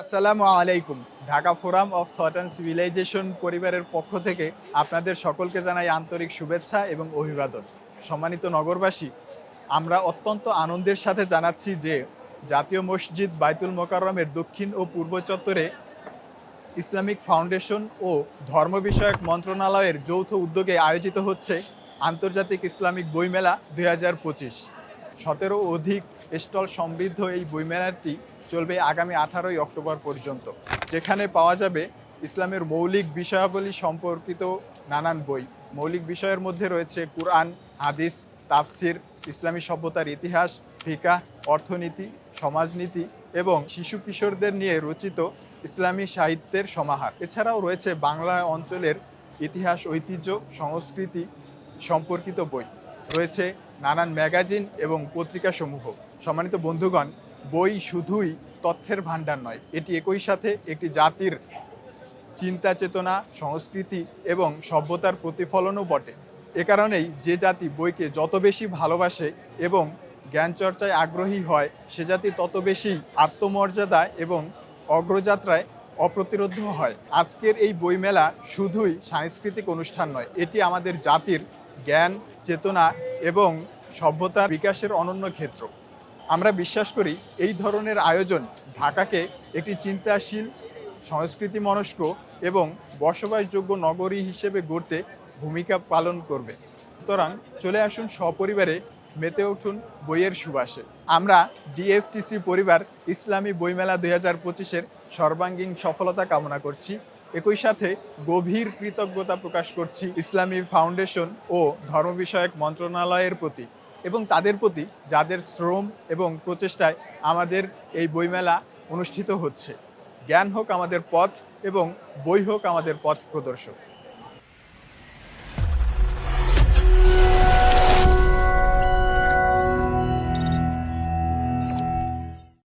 আসসালামু আলাইকুম। Dhaka forum of thought and civilisation পরিবারের পক্ষ থেকে আপনাদের সকলকে জানাই আন্তরিক শুভেচ্ছা এবং অভিবাদন। সম্মানিত নগরবাসী, আমরা অত্যন্ত আনন্দের সাথে জানাচ্ছি যে জাতীয় মসজিদ বাইতুল মোকাররমের দক্ষিণ ও পূর্ব চত্বরে ইসলামিক ফাউন্ডেশন ও ধর্ম বিষয়ক মন্ত্রণালয়ের যৌথ উদ্যোগে আয়োজিত হচ্ছে আন্তর্জাতিক ইসলামিক বইমেলা দুই হাজার পঁচিশ। সতেরো অধিক স্টল সমৃদ্ধ এই বইমেলাটি চলবে আগামী আঠারোই অক্টোবর পর্যন্ত, যেখানে পাওয়া যাবে ইসলামের মৌলিক বিষয়াবলী সম্পর্কিত নানান বই। মৌলিক বিষয়ের মধ্যে রয়েছে কুরআন, হাদিস, তাফসির, ইসলামী সভ্যতার ইতিহাস, ফিকা, অর্থনীতি, সমাজনীতি এবং শিশু কিশোরদের নিয়ে রচিত ইসলামী সাহিত্যের সমাহার। এছাড়াও রয়েছে বাংলা অঞ্চলের ইতিহাস, ঐতিহ্য, সংস্কৃতি সম্পর্কিত বই। রয়েছে নানান ম্যাগাজিন এবং পত্রিকাসমূহ। সম্মানিত বন্ধুগণ, বই শুধুই তথ্যের ভাণ্ডার নয়, এটি একই সাথে একটি জাতির চিন্তা চেতনা, সংস্কৃতি এবং সভ্যতার প্রতিফলনও বটে। এ কারণেই যে জাতি বইকে যত বেশি ভালোবাসে এবং জ্ঞান চর্চায় আগ্রহী হয়, সে জাতি তত বেশি আত্মমর্যাদা এবং অগ্রযাত্রায় অপ্রতিরোধ হয়। আজকের এই বইমেলা শুধুই সাংস্কৃতিক অনুষ্ঠান নয়, এটি আমাদের জাতির জ্ঞান, চেতনা এবং সভ্যতার বিকাশের অনন্য ক্ষেত্র। আমরা বিশ্বাস করি এই ধরনের আয়োজন ঢাকাকে একটি চিন্তাশীল সংস্কৃতি মনস্ক এবং বসবাসযোগ্য নগরী হিসেবে গড়তে ভূমিকা পালন করবে। সুতরাং চলে আসুন সপরিবারে মেতে উঠুন বইয়ের সুবাসে। আমরা ডিএফটিসি পরিবার ইসলামী বইমেলা দুই হাজার পঁচিশের সর্বাঙ্গীন সফলতা কামনা করছি। একই সাথে গভীর কৃতজ্ঞতা প্রকাশ করছি ইসলামী ফাউন্ডেশন ও ধর্ম বিষয়ক মন্ত্রণালয়ের প্রতি এবং তাদের প্রতি যাদের শ্রম এবং প্রচেষ্টায় আমাদের এই বইমেলা অনুষ্ঠিত হচ্ছে। জ্ঞান হোক আমাদের পথ এবং বই হোক আমাদের পথ প্রদর্শক।